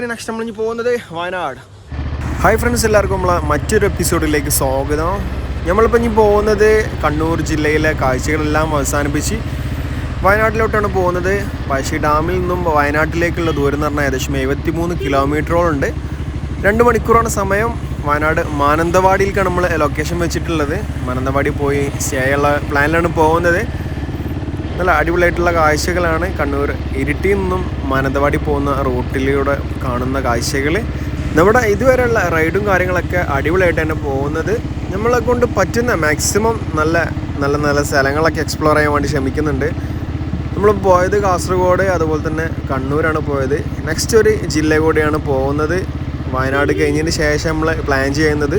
Next നമ്മൾ ഇനി പോകുന്നത് വയനാട്. ഹായ് ഫ്രണ്ട്സ് എല്ലാവർക്കും നമ്മളെ മറ്റൊരു എപ്പിസോഡിലേക്ക് സ്വാഗതം. നമ്മളിപ്പോൾ ഇനി പോകുന്നത് കണ്ണൂർ ജില്ലയിലെ കാഴ്ചകളെല്ലാം അവസാനിപ്പിച്ച് വയനാട്ടിലോട്ടാണ് പോകുന്നത്. പഴശ്ശി ഡാമിൽ നിന്നും വയനാട്ടിലേക്കുള്ള ദൂരം എന്ന് പറഞ്ഞാൽ ഏകദേശം എഴുപത്തി മൂന്ന് കിലോമീറ്ററോളം ഉണ്ട്. രണ്ട് മണിക്കൂറാണ് സമയം. വയനാട് മാനന്തവാടിയിലേക്കാണ് നമ്മൾ ലൊക്കേഷൻ വെച്ചിട്ടുള്ളത്. മാനന്തവാടി പോയി സ്റ്റേ ഉള്ള പ്ലാനിലാണ് പോകുന്നത്. നല്ല അടിപൊളിയായിട്ടുള്ള കാഴ്ചകളാണ് കണ്ണൂർ ഇരിട്ടിയിൽ നിന്നും മാനന്തവാടി പോകുന്ന റൂട്ടിലൂടെ കാണുന്ന കാഴ്ചകൾ നമ്മുടെ ഇതുവരെയുള്ള റൈഡും കാര്യങ്ങളൊക്കെ അടിപൊളിയായിട്ട് തന്നെ പോകുന്നത്. നമ്മളെ കൊണ്ട് പറ്റുന്ന മാക്സിമം നല്ല നല്ല നല്ല സ്ഥലങ്ങളൊക്കെ എക്സ്പ്ലോർ ചെയ്യാൻ വേണ്ടി ശ്രമിക്കുന്നുണ്ട്. നമ്മൾ പോയത് കാസർഗോഡ് അതുപോലെ തന്നെ കണ്ണൂരാണ് പോയത്. നെക്സ്റ്റ് ഒരു ജില്ല കൂടിയാണ് പോകുന്നത്. വയനാട് കഴിഞ്ഞതിന് ശേഷം നമ്മൾ പ്ലാൻ ചെയ്യുന്നത്.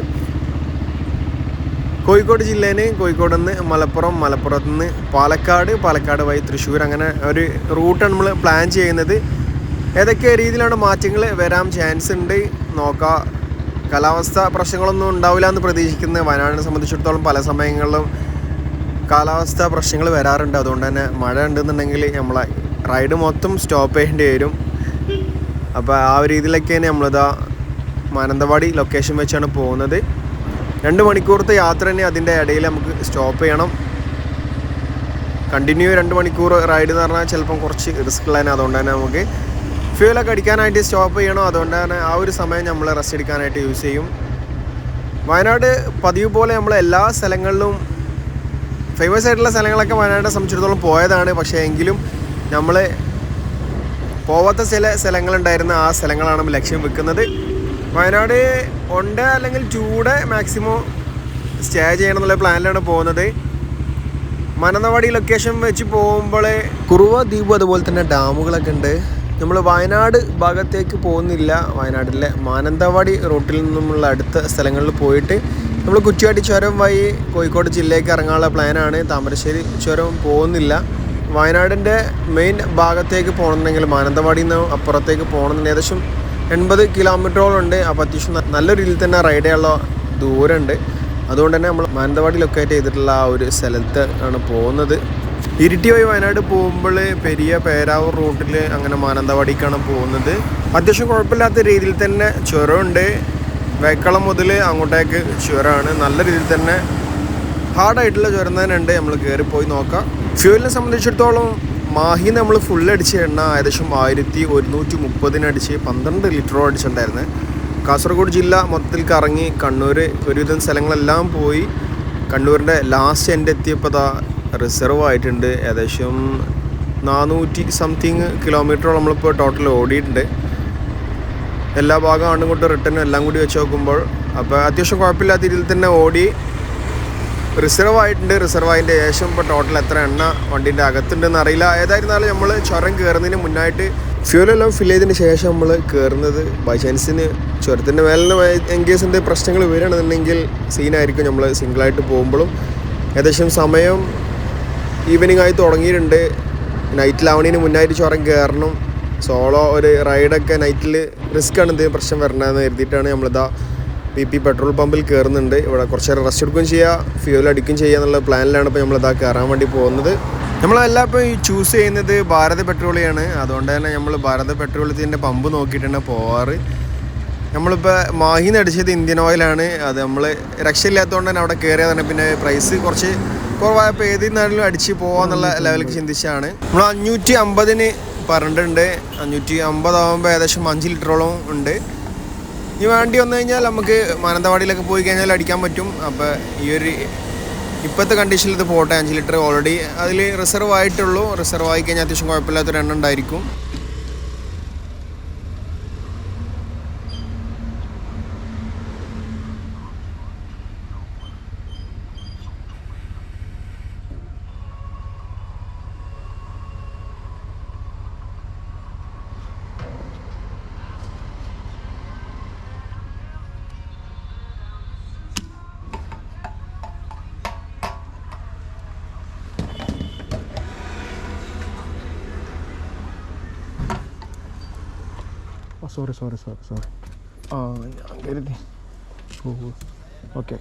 കോഴിക്കോട് ജില്ലയിൽ കോഴിക്കോട് നിന്ന് മലപ്പുറം മലപ്പുറത്ത് നിന്ന് പാലക്കാട് പാലക്കാട് വഴി തൃശ്ശൂർ. അങ്ങനെ ഒരു റൂട്ടാണ് നമ്മൾ പ്ലാൻ ചെയ്യുന്നത്. ഏതൊക്കെ രീതിയിലാണ് മാറ്റങ്ങൾ വരാൻ ചാൻസ് ഉണ്ട്? നോക്കാം. കാലാവസ്ഥ പ്രശ്നങ്ങളൊന്നും ഉണ്ടാവില്ല എന്ന് പ്രതീക്ഷിക്കുന്നത് വയനാടിനെ സംബന്ധിച്ചിടത്തോളം പല സമയങ്ങളിലും കാലാവസ്ഥ പ്രശ്നങ്ങൾ വരാറുണ്ട്. അതുകൊണ്ട് തന്നെ മഴ ഉണ്ടെന്നുണ്ടെങ്കിൽ നമ്മളെ റൈഡ് മൊത്തം സ്റ്റോപ്പ് ചെയ്യേണ്ടി വരും. അപ്പോൾ ആ ഒരു രീതിയിലൊക്കെയാണ് നമ്മളിതാ മാനന്തവാടി ലൊക്കേഷൻ വെച്ചാണ് പോകുന്നത്. രണ്ട് മണിക്കൂറത്തെ യാത്ര തന്നെ അതിന്റെ ഇടയിൽ നമുക്ക് സ്റ്റോപ്പ് ചെയ്യണം. കണ്ടിന്യൂ രണ്ട് മണിക്കൂർ റൈഡ് എന്ന് പറഞ്ഞാൽ ചിലപ്പം കുറച്ച് റിസ്ക് ഉള്ളതിന് അതുകൊണ്ട് തന്നെ നമുക്ക് ഫ്യൂലൊക്കെ അടിക്കാനായിട്ട് സ്റ്റോപ്പ് ചെയ്യണം. അതുകൊണ്ട് തന്നെ ആ ഒരു സമയം നമ്മൾ റെസ്റ്റ് എടുക്കാനായിട്ട് യൂസ് ചെയ്യും. വയനാട് പതിവ് പോലെ നമ്മൾ എല്ലാ സ്ഥലങ്ങളിലും ഫേമസ് ആയിട്ടുള്ള സ്ഥലങ്ങളൊക്കെ വയനാടിനെ സംബന്ധിച്ചിടത്തോളം പോയതാണ്. പക്ഷേ എങ്കിലും നമ്മൾ പോവാത്ത ചില സ്ഥലങ്ങളുണ്ടായിരുന്ന ആ സ്ഥലങ്ങളാണ് ലക്ഷ്യം വെക്കുന്നത്. വയനാട് ഉണ്ട് അല്ലെങ്കിൽ ചൂട് മാക്സിമം സ്റ്റേ ചെയ്യണം എന്നുള്ള പ്ലാനിലാണ് പോകുന്നത്. മാനന്തവാടി ലൊക്കേഷൻ വെച്ച് പോകുമ്പോൾ കുറുവ ദ്വീപ് അതുപോലെ തന്നെ ഡാമുകളൊക്കെ ഉണ്ട്. നമ്മൾ വയനാട് ഭാഗത്തേക്ക് പോകുന്നില്ല. വയനാട്ടിലെ മാനന്തവാടി റൂട്ടിൽ നിന്നുമുള്ള അടുത്ത സ്ഥലങ്ങളിൽ പോയിട്ട് നമ്മൾ കുറ്റിയാടി ചുരം വഴി കോഴിക്കോട് ജില്ലയ്ക്ക് ഇറങ്ങാനുള്ള പ്ലാനാണ് താമരശ്ശേരി ചുരം പോകുന്നില്ല. വയനാടിന്റെ മെയിൻ ഭാഗത്തേക്ക് പോകണമെന്നുണ്ടെങ്കിൽ മാനന്തവാടിയിൽ നിന്ന് അപ്പുറത്തേക്ക് പോകണമെന്നുണ്ടെങ്കിൽ ഏകദേശം എൺപത് കിലോമീറ്ററോളം ഉണ്ട് അപ്പോൾ അത്യാവശ്യം നല്ല രീതിയിൽ തന്നെ റൈഡ് ചെയ്യാനുള്ള ദൂരമുണ്ട്. അതുകൊണ്ട് തന്നെ നമ്മൾ മാനന്തവാടി ലൊക്കേറ്റ് ചെയ്തിട്ടുള്ള ആ ഒരു സ്ഥലത്ത് ആണ് പോകുന്നത്. ഇരിട്ടി വഴി വയനാട് പോകുമ്പോൾ പെരിയ പേരാവൂർ റൂട്ടിൽ അങ്ങനെ മാനന്തവാടിക്കാണ് പോകുന്നത്. അത്യാവശ്യം കുഴപ്പമില്ലാത്ത രീതിയിൽ തന്നെ ചുരമുണ്ട്. വേക്കളം മുതൽ അങ്ങോട്ടേക്ക് ചുരമാണ്. നല്ല രീതിയിൽ തന്നെ ഹാർഡായിട്ടുള്ള ചുരം തന്നെ ഉണ്ട്. നമ്മൾ കയറി പോയി നോക്കാം ഫ്യൂവലിനെ സംബന്ധിച്ചിടത്തോളം മാഹി നമ്മൾ ഫുൾ അടിച്ച എണ്ണ ഏകദേശം ആയിരത്തി ഒരുന്നൂറ്റി മുപ്പതിനടിച്ച് പന്ത്രണ്ട് ലിറ്ററോ അടിച്ചിട്ടുണ്ടായിരുന്നു. കാസർഗോഡ് ജില്ല മൊത്തത്തിൽ കറങ്ങി കണ്ണൂർ ഒരുവിധം സ്ഥലങ്ങളെല്ലാം പോയി കണ്ണൂരിന്റെ ലാസ്റ്റ് എൻഡ് എത്തിയപ്പോൾ അതാ റിസർവ് ആയിട്ടുണ്ട്. ഏകദേശം നാനൂറ്റി സംതിങ് കിലോമീറ്ററോളം നമ്മളിപ്പോൾ ടോട്ടൽ ഓടിയിട്ടുണ്ട്. എല്ലാ ഭാഗം അങ്ങോട്ടും റിട്ടേൺ എല്ലാം കൂടി വെച്ച് നോക്കുമ്പോൾ അപ്പോൾ അത്യാവശ്യം കുഴപ്പമില്ലാത്ത രീതിയിൽ തന്നെ ഓടി റിസർവ് ആയിട്ടുണ്ട് റിസർവ് ആയതിന്റെ ശേഷം ഇപ്പോൾ ടോട്ടൽ എത്ര എണ്ണ വണ്ടീന്റെ അകത്തുണ്ടെന്ന് അറിയില്ല. ഏതായിരുന്നാലും നമ്മൾ ചുരം കയറുന്നതിന് മുന്നായിട്ട് ഫ്യൂലെല്ലാം ഫില്ല് ചെയ്തതിന് ശേഷം നമ്മൾ കയറുന്നത് ബൈ ചാൻസിന് ചുരത്തിന്റെ മേലിന് എൻഗേസ് എന്തെങ്കിലും പ്രശ്നങ്ങൾ വരികയാണെന്നുണ്ടെങ്കിൽ സീനായിരിക്കും നമ്മൾ സിംഗിളായിട്ട് പോകുമ്പോഴും. ഏകദേശം സമയം ഈവനിങ് ആയി തുടങ്ങിയിട്ടുണ്ട്. നൈറ്റിൽ നൈറ്റിലാവണതിന് മുന്നായിട്ട് ചുരം കയറണം സോളോ ഒരു റൈഡൊക്കെ നൈറ്റിൽ റിസ്ക് ആണ് എന്തെങ്കിലും പ്രശ്നം വരണമെന്ന് കരുതിയിട്ടാണ് നമ്മളിതാ പി പി പെട്രോൾ പമ്പിൽ കയറുന്നുണ്ട്. ഇവിടെ കുറച്ച് നേരം റെസ്റ്റ് എടുക്കുകയും ചെയ്യുക ഫ്യൂൽ അടിക്കുകയും ചെയ്യുക എന്നുള്ള പ്ലാനിലാണ് ഇപ്പോൾ നമ്മളിതാ കയറാൻ വേണ്ടി പോകുന്നത്. നമ്മളെല്ലാം ഇപ്പോൾ ചൂസ് ചെയ്യുന്നത് ഭാരത് പെട്രോളിയാണ്. അതുകൊണ്ട് തന്നെ നമ്മൾ ഭാരത് പെട്രോളിയത്തിന്റെ പമ്പ് നോക്കിയിട്ടാണ് പോവാറ്. നമ്മളിപ്പോൾ മാഹിന്ന് അടിച്ചത് ഇന്ത്യൻ ഓയിലാണ് അത് നമ്മൾ രക്ഷയില്ലാത്തതുകൊണ്ട് തന്നെ അവിടെ കയറിയാൽ തന്നെ പിന്നെ പ്രൈസ് കുറച്ച് കുറവായപ്പോൾ ഏത് നാട്ടിലും അടിച്ച് പോകാമെന്നുള്ള ലെവലിലേക്ക് ചിന്തിച്ചാണ്. നമ്മൾ അഞ്ഞൂറ്റി അമ്പതിന് പറഞ്ഞിട്ടുണ്ട്. അഞ്ഞൂറ്റി അമ്പതാകുമ്പോൾ ഏകദേശം അഞ്ച് ലിറ്ററോളം ഉണ്ട്. ഇനി വേണ്ടി വന്നു കഴിഞ്ഞാൽ നമുക്ക് മാനന്തവാടിയിലൊക്കെ പോയി കഴിഞ്ഞാൽ അടിക്കാൻ പറ്റും. അപ്പോൾ ഈ ഒരു ഇപ്പോഴത്തെ കണ്ടീഷനിൽ ഇത് പോട്ടെ അഞ്ച് ലിറ്റർ ഓൾറെഡി അതിൽ റിസർവ് ആയിട്ടുള്ളൂ. റിസർവ് ആയി കഴിഞ്ഞാൽ അത്യാവശ്യം കുഴപ്പമില്ലാത്തൊരു എണ്ണ ഉണ്ടായിരിക്കും. ഓ സോറി സോറി സോറി സോറി ആ ഞാൻ കരുതി. Okay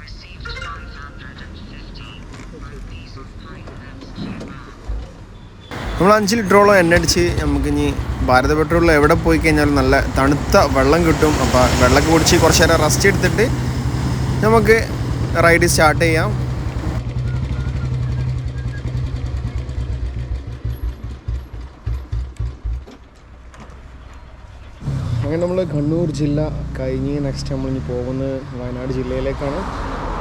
Received 950 rupees of pine nuts. നമ്മൾ അഞ്ച് ലിറ്ററോളം എണ്ണ അടിച്ച് നമുക്ക് ഇനി ഭാരത പെട്രോളിൽ എവിടെ പോയി കഴിഞ്ഞാലും നല്ല തണുത്ത വെള്ളം കിട്ടും. അപ്പോൾ വെള്ളമൊക്കെ കുടിച്ച് കുറച്ച് നേരം റെസ്റ്റ് എടുത്തിട്ട് നമുക്ക് റൈഡ് സ്റ്റാർട്ട് ചെയ്യാം അങ്ങനെ കണ്ണൂർ ജില്ല കഴിഞ്ഞ് നെക്സ്റ്റ് നമ്മൾ ഇനി പോകുന്നത് വയനാട് ജില്ലയിലേക്കാണ്.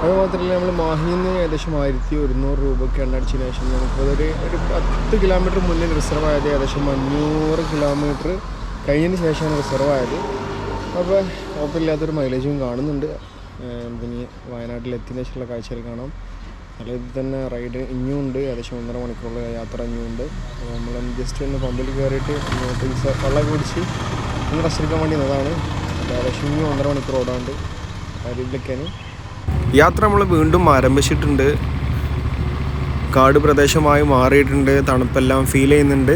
അത് മാത്രമല്ല നമ്മൾ മാഹിയിൽ നിന്ന് ഏകദേശം ആയിരത്തി ഒരുന്നൂറ് രൂപയ്ക്ക് എണ്ണടിച്ചതിന് ശേഷം നമുക്കതൊരു ഒരു പത്ത് കിലോമീറ്റർ മുന്നിൽ റിസർവ് ആയത് ഏകദേശം അഞ്ഞൂറ് കിലോമീറ്റർ കഴിഞ്ഞതിന് ശേഷമാണ് റിസർവ് ആയത്. അപ്പോൾ കുഴപ്പമില്ലാത്തൊരു മൈലേജും കാണുന്നുണ്ട്. നമുക്കിനി വയനാട്ടിൽ എത്തിയതിന് ശേഷമുള്ള കാഴ്ചകൾ കാണാം. നല്ല ഇതിൽ തന്നെ റൈഡ് ഇനിയും ഉണ്ട്. ഏകദേശം ഒന്നര മണിക്കൂറുള്ള യാത്ര ഇനിയും ഉണ്ട്. നമ്മൾ ജസ്റ്റ് ഒന്ന് പമ്പിൽ കയറിയിട്ട് പൈസ വെള്ളം കുടിച്ച് ഒന്ന് റെസ്റ്റ് എടുക്കാൻ വേണ്ടി നിന്നതാണ് ലക്ഷ്മി ഒന്നര മണിക്കൂർ ഓടാണ്ട് അരിയിലേക്കാണ് യാത്ര നമ്മൾ വീണ്ടും ആരംഭിച്ചിട്ടുണ്ട്. കാട് പ്രദേശമായി മാറിയിട്ടുണ്ട്. തണുപ്പെല്ലാം ഫീൽ ചെയ്യുന്നുണ്ട്.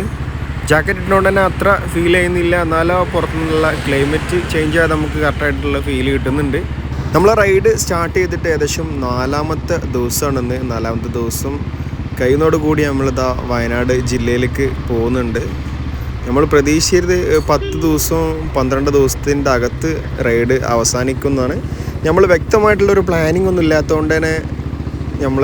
ജാക്കറ്റ് ഇട്ടുകൊണ്ട് തന്നെ അത്ര ഫീൽ ചെയ്യുന്നില്ല. എന്നാലോ പുറത്തുനിന്നുള്ള ക്ലൈമറ്റ് ചേഞ്ച് ആയത് നമുക്ക് കറക്റ്റായിട്ടുള്ള ഫീൽ കിട്ടുന്നുണ്ട്. നമ്മൾ റൈഡ് സ്റ്റാർട്ട് ചെയ്തിട്ട് ഏകദേശം നാലാമത്തെ ദിവസമാണെന്ന്. നാലാമത്തെ ദിവസം കഴിയുന്നതോടുകൂടി നമ്മളിതാ വയനാട് ജില്ലയിലേക്ക് പോകുന്നുണ്ട്. നമ്മൾ പ്രതീക്ഷിച്ചത് പത്ത് ദിവസവും പന്ത്രണ്ട് ദിവസത്തിന്റെ അകത്ത് റൈഡ് അവസാനിക്കുന്നതാണ്. നമ്മൾ വ്യക്തമായിട്ടുള്ളൊരു പ്ലാനിങ് ഒന്നും ഇല്ലാത്തതുകൊണ്ട് തന്നെ നമ്മൾ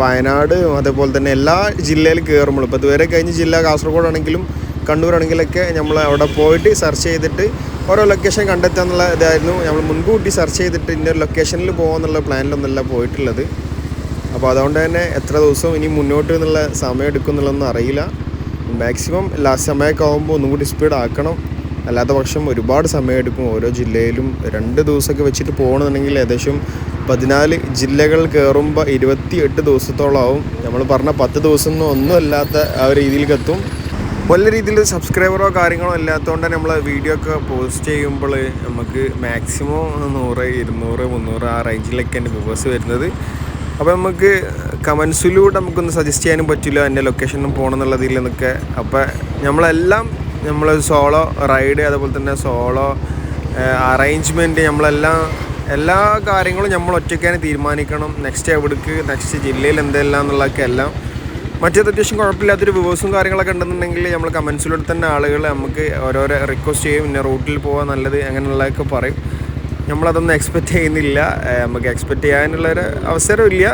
വയനാട് അതേപോലെ തന്നെ എല്ലാ ജില്ലയിലും കയറുമ്പോൾ ഇപ്പോൾ ഇതുവരെ കഴിഞ്ഞ ജില്ല കാസർഗോഡാണെങ്കിലും കണ്ണൂരാണെങ്കിലൊക്കെ നമ്മൾ അവിടെ പോയിട്ട് സെർച്ച് ചെയ്തിട്ട് ഓരോ ലൊക്കേഷൻ കണ്ടെത്തുക എന്നുള്ള ഇതായിരുന്നു. നമ്മൾ മുൻകൂട്ടി സെർച്ച് ചെയ്തിട്ട് ഇന്ന ലൊക്കേഷനിൽ പോകാമെന്നുള്ള പ്ലാനിലൊന്നുമല്ല പോയിട്ടുള്ളത്. അപ്പോൾ അതുകൊണ്ട് തന്നെ എത്ര ദിവസം ഇനി മുന്നോട്ട് എന്നുള്ള സമയം എടുക്കും എന്നുള്ളതൊന്നും അറിയില്ല. മാക്സിമം ലാസ്റ്റ് സമയമൊക്കെ ആകുമ്പോൾ ഒന്നും കൂടി സ്പീഡ് ആക്കണം. അല്ലാത്ത പക്ഷം ഒരുപാട് സമയം എടുക്കും ഓരോ ജില്ലയിലും രണ്ട് ദിവസമൊക്കെ വെച്ചിട്ട് പോകണമെന്നുണ്ടെങ്കിൽ ഏകദേശം പതിനാല് ജില്ലകൾ കയറുമ്പോൾ ഇരുപത്തി എട്ട് ദിവസത്തോളമാവും നമ്മൾ പറഞ്ഞ പത്ത് ദിവസം ഒന്നും അല്ലാത്ത ആ രീതിയിലേക്ക് എത്തും വലിയ രീതിയിൽ സബ്സ്ക്രൈബറോ കാര്യങ്ങളോ ഇല്ലാത്തതുകൊണ്ട് നമ്മൾ വീഡിയോ ഒക്കെ പോസ്റ്റ് ചെയ്യുമ്പോൾ നമുക്ക് മാക്സിമം നൂറ് ഇരുന്നൂറ് മുന്നൂറ് ആ റേഞ്ചിലൊക്കെയാണ് വ്യൂവേഴ്സ് വരുന്നത്. അപ്പോൾ നമുക്ക് കമൻസിലൂടെ നമുക്കൊന്ന് സജസ്റ്റ് ചെയ്യാനും പറ്റില്ല എന്റെ ലൊക്കേഷനും പോകണം എന്നുള്ളതിൽ നിന്നൊക്കെ. അപ്പോൾ നമ്മളെല്ലാം നമ്മൾ സോളോ റൈഡ് അതുപോലെ തന്നെ സോളോ അറേഞ്ച്മെന്റ് നമ്മളെല്ലാം എല്ലാ കാര്യങ്ങളും നമ്മൾ ഒറ്റയ്ക്കാണ് തീരുമാനിക്കണം. നെക്സ്റ്റ് എവിടേക്ക് നെക്സ്റ്റ് ജില്ലയിൽ എന്തെല്ലാം എന്നുള്ളതൊക്കെ എല്ലാം. മറ്റേത് അത്യാവശ്യം കുഴപ്പമില്ലാത്തൊരു വ്യൂവേഴ്സും കാര്യങ്ങളൊക്കെ ഉണ്ടെന്നുണ്ടെങ്കിൽ നമ്മൾ കമൻസിലൂടെ തന്നെ ആളുകൾ നമുക്ക് ഓരോരോ റിക്വസ്റ്റ് ചെയ്യും. പിന്നെ റൂട്ടിൽ പോകാൻ നല്ലത് അങ്ങനെയുള്ളതൊക്കെ പറയും. നമ്മളതൊന്നും എക്സ്പെക്റ്റ് ചെയ്യുന്നില്ല. നമുക്ക് എക്സ്പെക്റ്റ് ചെയ്യാനുള്ളൊരു അവസരമില്ല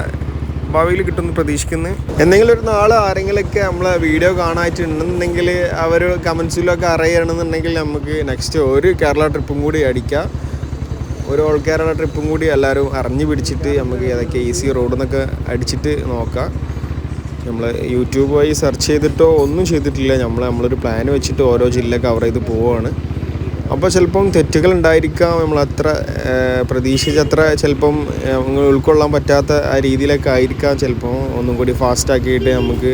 ഭാവിയിൽ കിട്ടുമെന്ന് പ്രതീക്ഷിക്കുന്നു. എന്തെങ്കിലും ഒരു നാൾ ആരെങ്കിലുമൊക്കെ നമ്മളെ വീഡിയോ കാണാറ്റുണ്ടെന്നുണ്ടെങ്കിൽ അവർ കമൻസിലൊക്കെ അറിയണമെന്നുണ്ടെങ്കിൽ നമുക്ക് നെക്സ്റ്റ് ഒരു കേരള ട്രിപ്പും കൂടി അടിക്കാം. ഒരു ഓൾ കേരള ട്രിപ്പും കൂടി എല്ലാവരും അറിഞ്ഞു പിടിച്ചിട്ട് നമുക്ക് ഏതൊക്കെ ഈസി റോഡ് എന്നൊക്കെ അടിച്ചിട്ട് നോക്കാം. നമ്മൾ യൂട്യൂബ് വഴി സെർച്ച് ചെയ്തിട്ടോ ഒന്നും ചെയ്തിട്ടില്ല. നമ്മൾ നമ്മളൊരു പ്ലാൻ വെച്ചിട്ട് ഓരോ ജില്ല കവർ ചെയ്ത് പോവുകയാണ് അപ്പോൾ ചിലപ്പം തെറ്റുകൾ ഉണ്ടായിരിക്കാം നമ്മൾ അത്ര പ്രതീക്ഷിച്ചത്ര ചിലപ്പം ഉൾക്കൊള്ളാൻ പറ്റാത്ത ആ രീതിയിലൊക്കെ ആയിരിക്കാം ചിലപ്പോൾ ഒന്നും കൂടി ഫാസ്റ്റ് ആക്കിയിട്ട് നമുക്ക്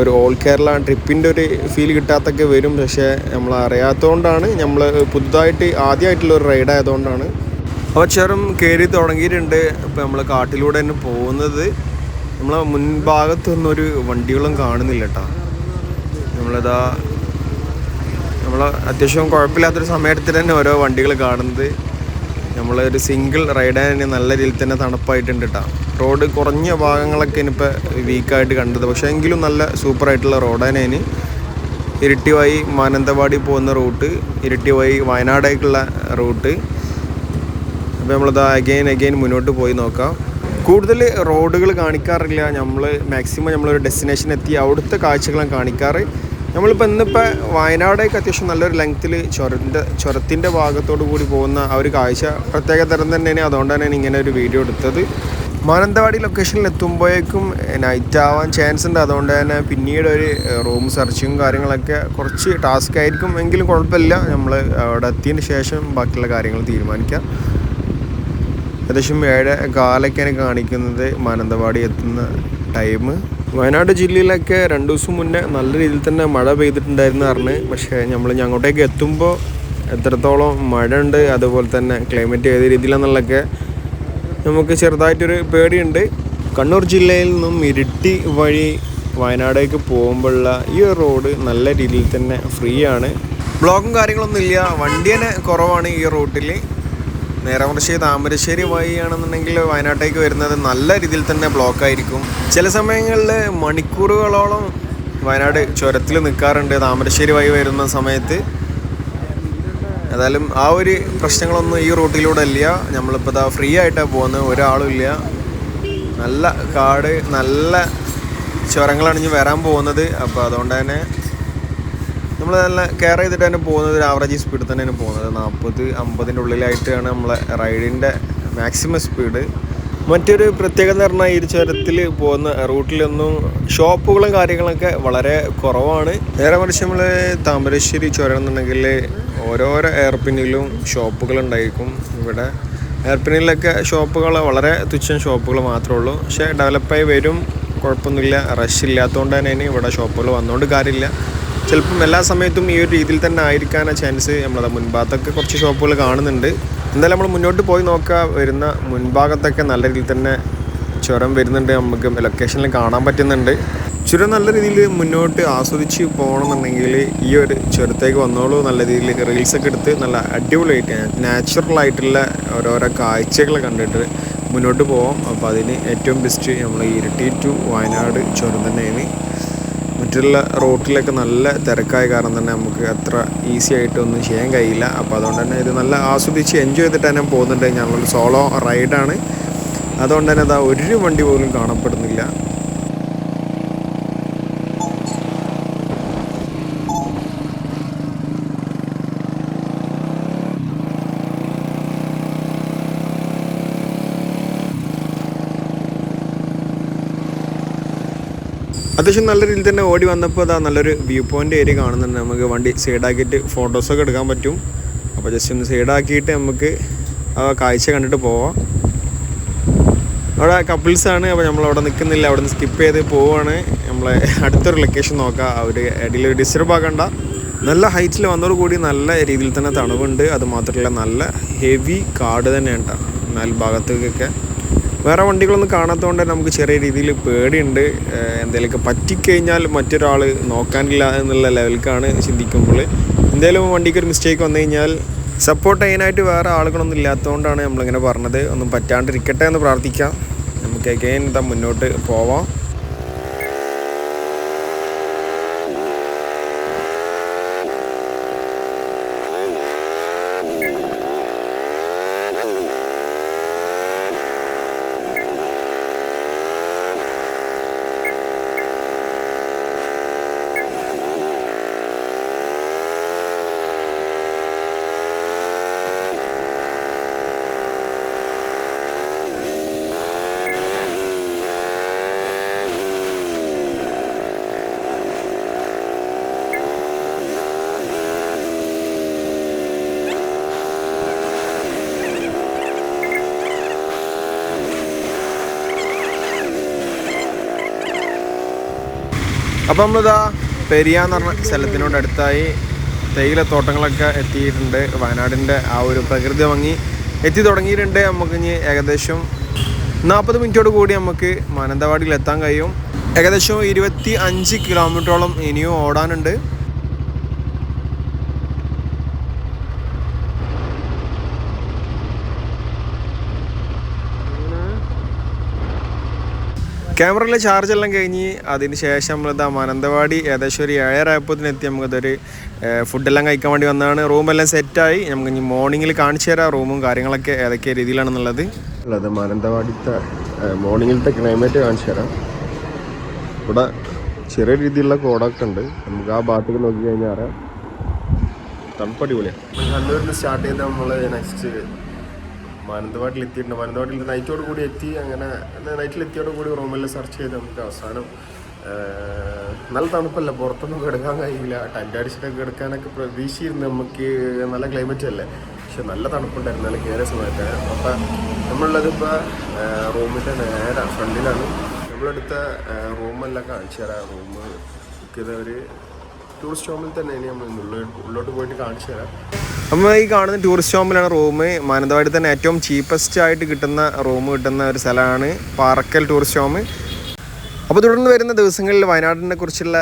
ഒരു ഓൾ കേരള ട്രിപ്പിന്റെ ഒരു ഫീൽ കിട്ടാത്തൊക്കെ വരും. പക്ഷേ നമ്മൾ അറിയാത്തതുകൊണ്ടാണ് നമ്മൾ പുതുതായിട്ട് ആദ്യമായിട്ടുള്ള ഒരു റൈഡ് ആയതുകൊണ്ടാണ്. അപ്പോൾ ചെറും കയറി തുടങ്ങിയിട്ടുണ്ട്. ഇപ്പോൾ നമ്മൾ കാട്ടിലൂടെ തന്നെ പോകുന്നത്. നമ്മളെ മുൻഭാഗത്തൊന്നും ഒരു വണ്ടികളും കാണുന്നില്ല കേട്ടോ നമ്മളിതാ നമ്മൾ അത്യാവശ്യം കുഴപ്പമില്ലാത്തൊരു സമയത്തിൽ തന്നെ ഓരോ വണ്ടികൾ കാണുന്നത്. നമ്മളൊരു സിംഗിൾ റൈഡാന് നല്ല രീതിയിൽ തന്നെ തണുപ്പായിട്ടുണ്ട് കേട്ടോ റോഡ് കുറഞ്ഞ ഭാഗങ്ങളൊക്കെ ഇനിയിപ്പോൾ വീക്കായിട്ട് കണ്ടത്. പക്ഷേ എങ്കിലും നല്ല സൂപ്പറായിട്ടുള്ള റോഡാനേന് ഇരിട്ടി വഴി മാനന്തവാടി പോകുന്ന റൂട്ട് ഇരിട്ടി വഴി വയനാടേക്കുള്ള റൂട്ട് അപ്പോൾ നമ്മളത് അഗെയിൻ അഗെയിൻ മുന്നോട്ട് പോയി നോക്കാം. കൂടുതൽ റോഡുകൾ കാണിക്കാറില്ല. നമ്മൾ മാക്സിമം നമ്മളൊരു ഡെസ്റ്റിനേഷൻ എത്തി അവിടുത്തെ കാഴ്ചകളും കാണിക്കാറ്. നമ്മളിപ്പോൾ ഇന്നിപ്പോൾ വയനാടേക്ക് അത്യാവശ്യം നല്ലൊരു ലെങ്ത്തിൽ ചുരത്തിന്റെ ചുരത്തിന്റെ ഭാഗത്തോടു കൂടി പോകുന്ന ആ ഒരു കാഴ്ച പ്രത്യേക തരം തന്നെയാണ്. അതുകൊണ്ട് തന്നെയാണ് ഇങ്ങനെ ഒരു വീഡിയോ എടുത്തത്. മാനന്തവാടി ലൊക്കേഷനിൽ എത്തുമ്പോഴേക്കും നൈറ്റ് ആവാൻ ചാൻസ് ഉണ്ട്. അതുകൊണ്ട് തന്നെ പിന്നീട് ഒരു റൂം സെർച്ചും കാര്യങ്ങളൊക്കെ കുറച്ച് ടാസ്ക് ആയിരിക്കും. എങ്കിലും കുഴപ്പമില്ല. നമ്മൾ അവിടെ എത്തിയതിന് ശേഷം ബാക്കിയുള്ള കാര്യങ്ങൾ തീരുമാനിക്കാം. ഏകദേശം ഏഴ് കാലൊക്കെയാണ് കാണിക്കുന്നത് മാനന്തവാടി എത്തുന്ന ടൈം വയനാട് ജില്ലയിലൊക്കെ രണ്ട് ദിവസം മുന്നേ നല്ല രീതിയിൽ തന്നെ മഴ പെയ്തിട്ടുണ്ടായിരുന്നു പറഞ്ഞ്. പക്ഷേ നമ്മൾ ഞങ്ങോട്ടേക്ക് എത്തുമ്പോൾ എത്രത്തോളം മഴ ഉണ്ട് അതുപോലെ തന്നെ ക്ലൈമറ്റ് ഏത് രീതിയിലാണെന്നുള്ളതൊക്കെ നമുക്ക് ചെറുതായിട്ടൊരു പേടിയുണ്ട്. കണ്ണൂർ ജില്ലയിൽ നിന്നും ഇരിട്ടി വഴി വയനാടേക്ക് പോകുമ്പോഴുള്ള ഈ റോഡ് നല്ല രീതിയിൽ തന്നെ ഫ്രീ ആണ്. ബ്ലോക്കും കാര്യങ്ങളൊന്നും ഇല്ല. വണ്ടി തന്നെ കുറവാണ് ഈ റൂട്ടിൽ നേരമറശ്ശേരി താമരശ്ശേരി വഴിയാണെന്നുണ്ടെങ്കിൽ വയനാട്ടേക്ക് വരുന്നത് നല്ല രീതിയിൽ തന്നെ ബ്ലോക്കായിരിക്കും ചില സമയങ്ങളിൽ മണിക്കൂറുകളോളം വയനാട് ചുരത്തിൽ നിൽക്കാറുണ്ട്. താമരശ്ശേരി വഴി വരുന്ന സമയത്ത്. ഏതായാലും ആ ഒരു പ്രശ്നങ്ങളൊന്നും ഈ റൂട്ടിലൂടെ ഇല്ല. നമ്മളിപ്പോൾ ഇതാ ഫ്രീ ആയിട്ടാണ് പോകുന്നത് ഒരാളും ഇല്ല. നല്ല കാട് നല്ല ചുരങ്ങളാണ് ഇനി വരാൻ പോകുന്നത്. അപ്പോൾ അതുകൊണ്ട് തന്നെ നല്ല കെയർ ചെയ്തിട്ട് തന്നെ പോകുന്നത് ഒരു ആവറേജ് സ്പീഡിൽ തന്നെയാണ് പോകുന്നത്. നാൽപ്പത് അമ്പതിന്റെ ഉള്ളിലായിട്ടാണ് നമ്മളെ റൈഡിന്റെ മാക്സിമം സ്പീഡ് മറ്റൊരു പ്രത്യേകത എന്ന് പറഞ്ഞാൽ ഈ ചുരത്തിൽ പോകുന്ന റൂട്ടിലൊന്നും ഷോപ്പുകളും കാര്യങ്ങളൊക്കെ വളരെ കുറവാണ്. നേരെ മറിച്ച് നമ്മൾ താമരശ്ശേരി ചുരം എന്നുണ്ടെങ്കിൽ ഓരോരോ എയർപിന്നിലും ഷോപ്പുകൾ ഉണ്ടായിരിക്കും. ഇവിടെ എയർപിന്നിലൊക്കെ ഷോപ്പുകൾ വളരെ തുച്ഛം ഷോപ്പുകൾ മാത്രമേ ഉള്ളൂ. പക്ഷേ ഡെവലപ്പായി വരും. കുഴപ്പമൊന്നുമില്ല. റഷ് ഇല്ലാത്തതുകൊണ്ട് തന്നെ ഇവിടെ ഷോപ്പുകൾ വന്നുകൊണ്ട് കാര്യമില്ല. ചിലപ്പം എല്ലാ സമയത്തും ഈ ഒരു രീതിയിൽ തന്നെ ആയിരിക്കാനാണ് ചാൻസ് നമ്മളത് മുൻഭാഗത്തൊക്കെ കുറച്ച് ഷോപ്പുകൾ കാണുന്നുണ്ട്. എന്തായാലും നമ്മൾ മുന്നോട്ട് പോയി നോക്കുക വരുന്ന മുൻഭാഗത്തൊക്കെ നല്ല രീതിയിൽ തന്നെ ചുരം വരുന്നുണ്ട് നമുക്ക് ലൊക്കേഷനിൽ കാണാൻ പറ്റുന്നുണ്ട്. ചുരം നല്ല രീതിയിൽ മുന്നോട്ട് ആസ്വദിച്ച് പോകണമെന്നുണ്ടെങ്കിൽ ഈ ഒരു ചുരത്തേക്ക് വന്നോളൂ നല്ല രീതിയിൽ റീൽസൊക്കെ എടുത്ത് നല്ല അടിപൊളിയായിട്ട് നാച്ചുറൽ ആയിട്ടുള്ള ഓരോരോ കാഴ്ചകൾ കണ്ടിട്ട് മുന്നോട്ട് പോവാം. അപ്പോൾ അതിന് ഏറ്റവും ബെസ്റ്റ് നമ്മൾ ഇരിട്ടി ടു വയനാട് ചുരം തന്നെയാണ്. മറ്റുള്ള റോട്ടിലൊക്കെ നല്ല തിരക്കായ കാരണം തന്നെ നമുക്ക് അത്ര ഈസി ആയിട്ടൊന്നും ചെയ്യാൻ കഴിയില്ല. അപ്പോൾ അതുകൊണ്ട് തന്നെ ഇത് നല്ല ആസ്വദിച്ച് എൻജോയ് ചെയ്തിട്ട് തന്നെ പോകുന്നുണ്ട്. ഞങ്ങളൊരു സോളോ റൈഡാണ് അതുകൊണ്ട് തന്നെ അതാ ഒരു വണ്ടി പോലും കാണപ്പെടുന്നില്ല. അത്യാവശ്യം നല്ല രീതിയിൽ തന്നെ ഓടി വന്നപ്പോൾ അതാ നല്ലൊരു വ്യൂ പോയിന്റ് ഏരിയ കാണുന്നുണ്ട്. നമുക്ക് വണ്ടി സൈഡാക്കിയിട്ട് ഫോട്ടോസൊക്കെ എടുക്കാൻ പറ്റും. അപ്പോൾ ജസ്റ്റ് ഒന്ന് സൈഡാക്കിയിട്ട് നമുക്ക് ആ കാഴ്ച കണ്ടിട്ട് പോവാം. അവിടെ കപ്പിൾസ് ആണ് അപ്പോൾ നമ്മൾ അവിടെ നിൽക്കുന്നില്ല അവിടെ നിന്ന് സ്കിപ്പ് ചെയ്ത് പോവുകയാണ് നമ്മളെ അടുത്തൊരു ലൊക്കേഷൻ നോക്കാം. അവർ ഇടയിൽ ഡിസ്റ്റർബ് ആക്കണ്ട. നല്ല ഹൈറ്റിൽ വന്നതോട് കൂടി നല്ല രീതിയിൽ തന്നെ തണുവുണ്ട്. അത് മാത്രമല്ല നല്ല ഹെവി കാട് തന്നെയാണ് കേട്ടോ മേൽഭാഗത്തേക്കൊക്കെ. വേറെ വണ്ടികളൊന്നും കാണാത്തതുകൊണ്ട് നമുക്ക് ചെറിയ രീതിയിൽ പേടിയുണ്ട്. എന്തെങ്കിലുമൊക്കെ പറ്റിക്കഴിഞ്ഞാൽ മറ്റൊരാൾ നോക്കാനില്ല എന്നുള്ള ലെവലിലേക്കാണ് ചിന്തിക്കുമ്പോൾ. എന്തെങ്കിലും വണ്ടിക്ക് ഒരു മിസ്റ്റേക്ക് വന്നു കഴിഞ്ഞാൽ സപ്പോർട്ട് ചെയ്യാനായിട്ട് വേറെ ആളുകളൊന്നും ഇല്ലാത്തതുകൊണ്ടാണ് നമ്മളിങ്ങനെ പറഞ്ഞത്. ഒന്നും പറ്റാണ്ടിരിക്കട്ടെ എന്ന് പ്രാർത്ഥിക്കാം. നമുക്ക് അഗൈൻ ഇതാ മുന്നോട്ട് പോവാം. അപ്പം നമ്മളിതാ പെരിയ എന്ന് പറഞ്ഞ സ്ഥലത്തിനോട് അടുത്തായി തേയിലത്തോട്ടങ്ങളൊക്കെ എത്തിയിട്ടുണ്ട്. വയനാടിന്റെ ആ ഒരു പ്രകൃതി ഭംഗി എത്തി തുടങ്ങിയിട്ടുണ്ട്. നമുക്ക് ഇനി ഏകദേശം നാൽപ്പത് മിനിറ്റോട് കൂടി നമുക്ക് മാനന്തവാടിയിൽ എത്താൻ കഴിയും. ഏകദേശം ഇരുപത്തി അഞ്ച് കിലോമീറ്ററോളം ഇനിയും ഓടാനുണ്ട്. ക്യാമറയിലെ ചാർജ് എല്ലാം കഴിഞ്ഞ് അതിന് ശേഷം നമ്മളിതാ മാനന്തവാടി ഏകദേശം ഒരു ഏഴര ആയപ്പോഴത്തേന് എത്തി നമുക്കതൊരു ഫുഡെല്ലാം കഴിക്കാൻ വേണ്ടി വന്നതാണ്. റൂമെല്ലാം സെറ്റായി നമുക്ക് ഇനി മോർണിംഗിൽ കാണിച്ചു തരാം റൂമും കാര്യങ്ങളൊക്കെ ഏതൊക്കെ രീതിയിലാണെന്നുള്ളത്. ഉള്ളത് മാനന്തവാടിത്തെ മോർണിംഗിലത്തെ ക്ലൈമറ്റ് കാണിച്ചു തരാം. ഇവിടെ ചെറിയ രീതിയിലുള്ള കോടൊക്കെ ഉണ്ട്. നമുക്ക് ആ ഭാഗത്തേക്ക് നോക്കി കഴിഞ്ഞാൽ അറിയാം. തണുപ്പടിപൊളിയാണ് കണ്ണൂരിൽ സ്റ്റാർട്ട് ചെയ്ത നമ്മൾ നെക്സ്റ്റ് മാനന്തവാടിയിൽ എത്തിയിട്ടുണ്ട് മാനന്തവാട്ടിൽ നൈറ്റോട് കൂടി എത്തി. അങ്ങനെ നൈറ്റിൽ എത്തിയോട് കൂടി റൂമെല്ലാം സെർച്ച് ചെയ്ത് നമുക്ക് അവസാനം നല്ല തണുപ്പല്ല. പുറത്തൊന്നും കിടക്കാൻ കഴിയില്ല. ടെന്റ് അടിച്ചിട്ടൊക്കെ കിടക്കാനൊക്കെ പ്രതീക്ഷിച്ചിരുന്നു നമുക്ക്. നല്ല ക്ലൈമറ്റ് അല്ലേ? പക്ഷെ നല്ല തണുപ്പുണ്ടായിരുന്നു. നല്ല കയറിയ സമയത്ത്. അപ്പം നമ്മളുള്ളത് ഇപ്പോൾ റൂമിന്റെ നേരെ ഫ്രണ്ടിലാണ് നമ്മളെടുത്ത റൂമെല്ലാം കാണിച്ചു തരാം. റൂം ബുക്ക് ഒരു ടൂറിസ്റ്റ് ഹോമിൽ തന്നെ ഇനി നമ്മൾ ഉള്ളോട്ട് പോയിട്ട് കാണിച്ചു തരാം. നമ്മൾ ഈ കാണുന്ന ടൂറിസ്റ്റ് ഹോമിലാണ് റൂം. മാനന്തവാടി തന്നെ ഏറ്റവും ചീപ്പസ്റ്റ് ആയിട്ട് കിട്ടുന്ന റൂം കിട്ടുന്ന ഒരു സ്ഥലമാണ് പാറക്കൽ ടൂറിസ്റ്റ് ഹോം അപ്പോൾ തുടർന്ന് വരുന്ന ദിവസങ്ങളിൽ വയനാടിനെ കുറിച്ചുള്ള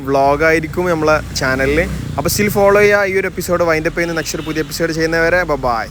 വ്ളോഗായിരിക്കും നമ്മളെ ചാനലിൽ അപ്പോൾ സ്റ്റിൽ ഫോളോ ചെയ്യുക ഈ ഒരു എപ്പിസോഡ് വൈൻഡപ്പ് ചെയ്യുന്ന ഒരു പുതിയ എപ്പിസോഡ് ചെയ്യുന്നവരെ ബൈ